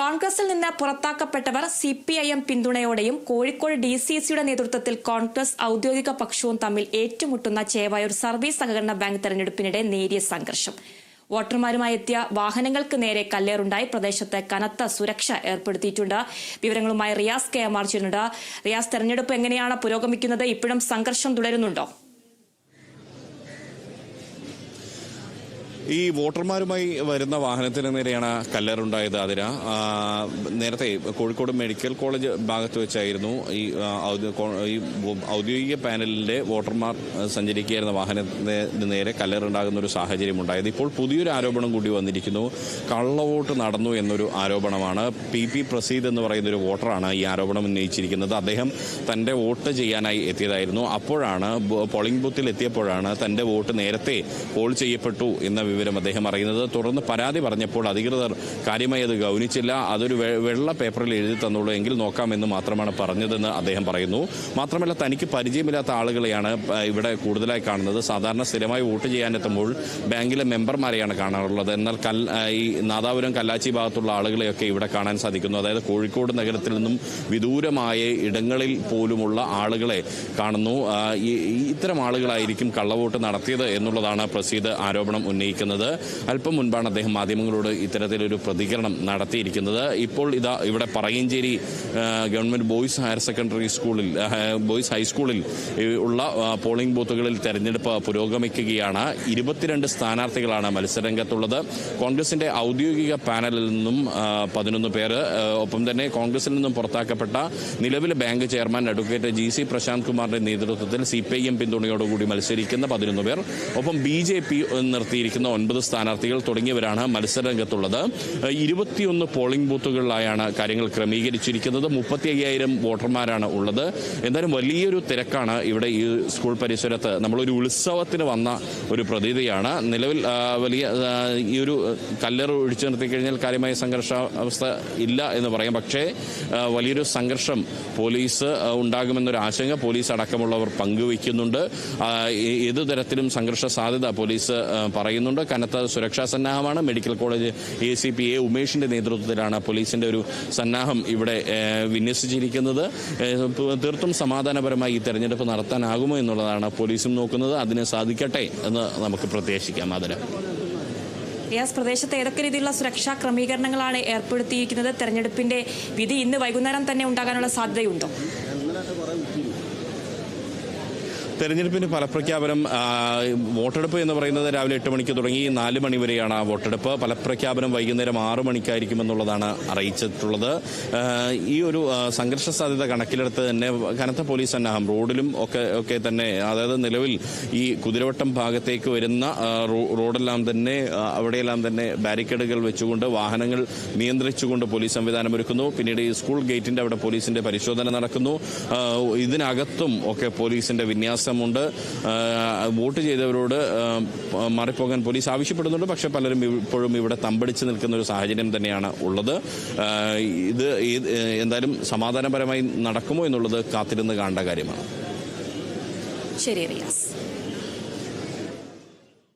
കോൺഗ്രസിൽ നിന്ന് പുറത്താക്കപ്പെട്ടവർ സി പി ഐ എം പിന്തുണയോടെയും കോഴിക്കോട് ഡി സി സിയുടെ നേതൃത്വത്തിൽ കോൺഗ്രസ് ഔദ്യോഗിക പക്ഷവും തമ്മിൽ ഏറ്റുമുട്ടുന്ന ചേവായൂർ സർവീസ് സഹകരണ ബാങ്ക് തെരഞ്ഞെടുപ്പിനിടെ നേരിയ സംഘർഷം. വോട്ടർമാരുമായി എത്തിയ വാഹനങ്ങൾക്ക് നേരെ കല്ലേറുണ്ടായി. പ്രദേശത്ത് കനത്ത സുരക്ഷ ഏർപ്പെടുത്തിയിട്ടുണ്ട്. വിവരങ്ങളുമായി റിയാസ് കെ എം ആർ ചെയ്യുന്നുണ്ട് റിയാസ് തെരഞ്ഞെടുപ്പ് എങ്ങനെയാണ് പുരോഗമിക്കുന്നത്? ഇപ്പോഴും സംഘർഷം തുടരുന്നുണ്ടോ? ഈ വോട്ടർമാരുമായി വരുന്ന വാഹനത്തിന് നേരെയാണ് കല്ലറുണ്ടായത് അതിന് നേരത്തെ കോഴിക്കോട് മെഡിക്കൽ കോളേജ് ഭാഗത്ത് വെച്ചായിരുന്നു ഈ ഔദ്യോഗിക പാനലിന്റെ വോട്ടർമാർ സഞ്ചരിക്കുകയായിരുന്ന വാഹനത്തിന് നേരെ കല്ലറുണ്ടാകുന്ന ഒരു സാഹചര്യം ഉണ്ടായത് ഇപ്പോൾ പുതിയൊരു ആരോപണം കൂടി വന്നിരിക്കുന്നു. കള്ളവോട്ട് നടന്നു എന്നൊരു ആരോപണമാണ്. പി. പി. പ്രസീദ് എന്ന് പറയുന്ന ഒരു വോട്ടറാണ് ഈ ആരോപണം ഉന്നയിച്ചിരിക്കുന്നത്. അദ്ദേഹം തന്റെ വോട്ട് ചെയ്യാനായി എത്തിയതായിരുന്നു. അപ്പോഴാണ് പോളിംഗ് ബൂത്തിൽ എത്തിയപ്പോഴാണ് തന്റെ വോട്ട് നേരത്തെ പോൾ ചെയ്യപ്പെട്ടു എന്ന വിവരം അദ്ദേഹം അറിയുന്നത്. തുടർന്ന് പരാതി പറഞ്ഞപ്പോൾ അധികൃതർ കാര്യമായി അത് ഗൗനിച്ചില്ല. അതൊരു വെള്ള പേപ്പറിൽ എഴുതി തന്നോളൂ. എങ്കിൽ നോക്കാമെന്ന് മാത്രമാണ് പറഞ്ഞതെന്ന് അദ്ദേഹം പറയുന്നു. മാത്രമല്ല തനിക്ക് പരിചയമില്ലാത്ത ആളുകളെയാണ് ഇവിടെ കൂടുതലായി കാണുന്നത്. സാധാരണ സ്ഥിരമായി വോട്ട് ചെയ്യാനെത്തുമ്പോൾ ബാങ്കിലെ മെമ്പർമാരെയാണ് കാണാറുള്ളത്. എന്നാൽ കൽ ഈ നാദാപുരം കല്ലാച്ചി ഭാഗത്തുള്ള ആളുകളെയൊക്കെ ഇവിടെ കാണാൻ സാധിക്കുന്നു. അതായത് കോഴിക്കോട് നഗരത്തിൽ നിന്നും വിദൂരമായ ഇടങ്ങളിൽ പോലുമുള്ള ആളുകളെ കാണുന്നു. ഇത്തരം ആളുകളായിരിക്കും കള്ളവോട്ട് നടത്തിയത് എന്നുള്ളതാണ് പ്രസീദ് ആരോപണം ഉന്നയിക്കുന്നത്. അല്പം മുൻപാണ് അദ്ദേഹം മാധ്യമങ്ങളോട് ഇത്തരത്തിലൊരു പ്രതികരണം നടത്തിയിരിക്കുന്നത്. ഇപ്പോൾ ഇതാ ഇവിടെ Parayancheri government boys higher secondary സ്കൂളിൽ ബോയ്സ് ഹൈസ്കൂളിൽ ഉള്ള പോളിംഗ് ബൂത്തുകളിൽ തെരഞ്ഞെടുപ്പ് പുരോഗമിക്കുകയാണ്. ഇരുപത്തിരണ്ട് സ്ഥാനാർത്ഥികളാണ് മത്സരരംഗത്തുള്ളത്. കോൺഗ്രസിന്റെ ഔദ്യോഗിക പാനലിൽ നിന്നും പതിനൊന്ന് പേര് ഒപ്പം തന്നെ കോൺഗ്രസിൽ നിന്നും പുറത്താക്കപ്പെട്ട നിലവിലെ bank chairman advocate G C Prashanth കുമാറിന്റെ നേതൃത്വത്തിൽ സി പി ഐ എം പിന്തുണയോടുകൂടി മത്സരിക്കുന്ന പതിനൊന്ന് പേർ. ഒപ്പം ബി ജെ പി നിർത്തിയിരിക്കുന്ന ഒൻപത് സ്ഥാനാർത്ഥികൾ തുടങ്ങിയവരാണ് മത്സരരംഗത്തുള്ളത്. രംഗത്തുള്ളത് ഇരുപത്തിയൊന്ന് പോളിംഗ് ബൂത്തുകളിലായാണ് കാര്യങ്ങൾ ക്രമീകരിച്ചിരിക്കുന്നത്. മുപ്പത്തി അയ്യായിരം വോട്ടർമാരാണ് ഉള്ളത്. എന്തായാലും വലിയൊരു തിരക്കാണ് ഇവിടെ ഈ സ്കൂൾ പരിസരത്ത്. നമ്മളൊരു ഉത്സവത്തിന് വന്ന ഒരു പ്രതീതിയാണ്. നിലവിൽ വലിയ ഈ ഒരു കല്ലറ് ഒഴിച്ചു നിർത്തി കഴിഞ്ഞാൽ കാര്യമായ സംഘർഷ അവസ്ഥ ഇല്ല എന്ന് പറയാം. പക്ഷേ വലിയൊരു സംഘർഷം പോലീസ് ഉണ്ടാകുമെന്നൊരു ആശങ്ക പോലീസ് അടക്കമുള്ളവർ പങ്കുവയ്ക്കുന്നുണ്ട്. ഏതു തരത്തിലും സംഘർഷ സാധ്യത പോലീസ് ആ, പറയുന്നുണ്ട് കനത്ത സുരക്ഷാ സന്നാഹമാണ്. Medical college A C P A ഉമേഷിന്റെ നേതൃത്വത്തിലാണ് പോലീസിന്റെ ഒരു സന്നാഹം ഇവിടെ വിന്യസിച്ചിരിക്കുന്നത്. തീർത്തും സമാധാനപരമായി ഈ തെരഞ്ഞെടുപ്പ് നടത്താനാകുമോ എന്നുള്ളതാണ് പോലീസും നോക്കുന്നത്. അതിന് സാധിക്കട്ടെ എന്ന് നമുക്ക് പ്രത്യാശിക്കാം അതിന് റിയാസ് പ്രദേശത്ത് ഏതൊക്കെ രീതിയിലുള്ള സുരക്ഷാ ക്രമീകരണങ്ങളാണ് ഏർപ്പെടുത്തിയിരിക്കുന്നത്? തെരഞ്ഞെടുപ്പിന്റെ വിധി ഇന്ന് വൈകുന്നേരം തന്നെ ഉണ്ടാകാനുള്ള സാധ്യതയുണ്ടോ? തെരഞ്ഞെടുപ്പിന് ഫലപ്രഖ്യാപനം വോട്ടെടുപ്പ് എന്ന് പറയുന്നത് രാവിലെ എട്ട് മണിക്ക് തുടങ്ങി നാല് മണി വരെയാണ് ആ വോട്ടെടുപ്പ്. ഫലപ്രഖ്യാപനം വൈകുന്നേരം ആറ് മണിക്കായിരിക്കുമെന്നുള്ളതാണ് അറിയിച്ചിട്ടുള്ളത്. ഈ ഒരു സംഘർഷ സാധ്യത കണക്കിലെടുത്ത് തന്നെ കനത്ത പോലീസ് സന്നാഹം റോഡിലും ഒക്കെ ഒക്കെ തന്നെ അതായത് നിലവിൽ ഈ കുതിരവട്ടം ഭാഗത്തേക്ക് വരുന്ന റോഡെല്ലാം തന്നെ അവിടെയെല്ലാം തന്നെ ബാരിക്കേഡുകൾ വെച്ചുകൊണ്ട് വാഹനങ്ങൾ നിയന്ത്രിച്ചുകൊണ്ട് പോലീസ് സംവിധാനം ഒരുക്കുന്നു പിന്നീട് ഈ സ്കൂൾ ഗേറ്റിന്റെ അവിടെ പോലീസിന്റെ പരിശോധന നടക്കുന്നു. ഇതിനകത്തും ഒക്കെ പോലീസിന്റെ വിന്യാസമുണ്ട് ആ, വോട്ട് ചെയ്തവരോട് മാറിപ്പോകാൻ പോലീസ് ആവശ്യപ്പെടുന്നുണ്ട്. പക്ഷേ പലരും ഇപ്പോഴും ഇവിടെ തമ്പടിച്ച് നിൽക്കുന്ന ഒരു സാഹചര്യം തന്നെയാണ് ഉള്ളത്. ഇത് എന്തായാലും സമാധാനപരമായി നടക്കുമോ എന്നുള്ളത് കാത്തിരുന്ന് കാണേണ്ട കാര്യമാണ്. ശരി റിയാസ്.